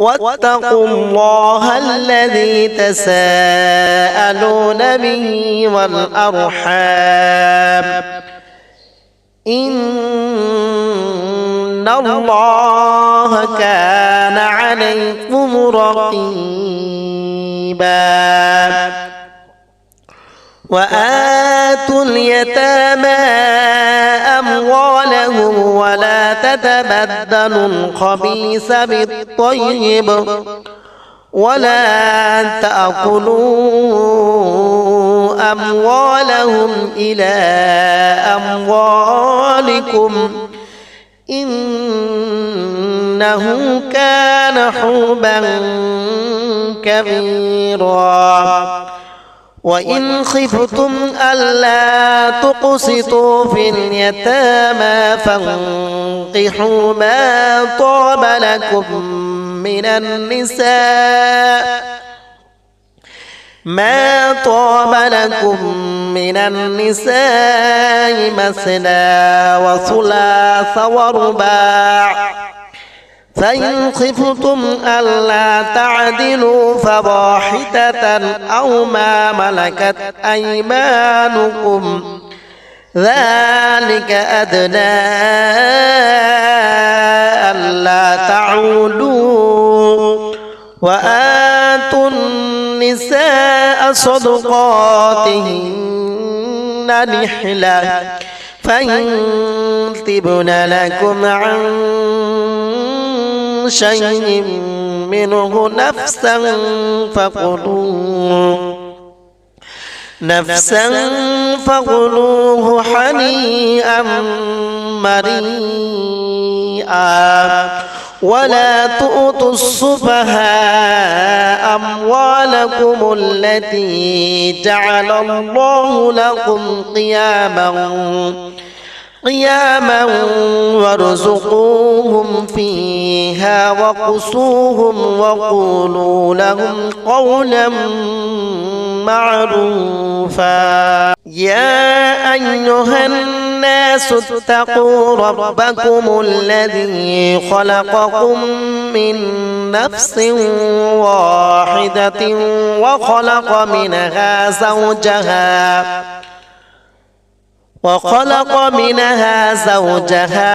واتقوا الله الذي تساءلون به والأرحام. إن الله كان عليكم رقيبا. وآتوا اليتامى ولا تتبدلوا الخبيث بالطيب ولا تأكلوا أموالهم إلى أموالكم إنه كان حوبا كبيرا وإن خفتم ألا تقسطوا في اليتامى فانقحوا ما طاب لكم من النساء. ما طاب لكم من النساء مثنى وثلاث ورباع. فإن خفتم ألا تعدلوا فواحدة أو ما ملكت أيمانكم ذلك أدنى ألا تعودوا وآتوا النساء صدقاتهن نحلة فإن تبن لكم عن شيء منه نفسا فقلوه نفسا فقلوه حنيئا مريئا ولا تؤتوا السفهاء أموالكم التي جعل الله لكم قياما قياما وارزقوهم فيها وقصوهم وقولوا لهم قولا معروفا. يا أيها الناس اتقوا ربكم الذي خلقكم من نفس واحدة وخلق منها زوجها وخلق منها زوجها.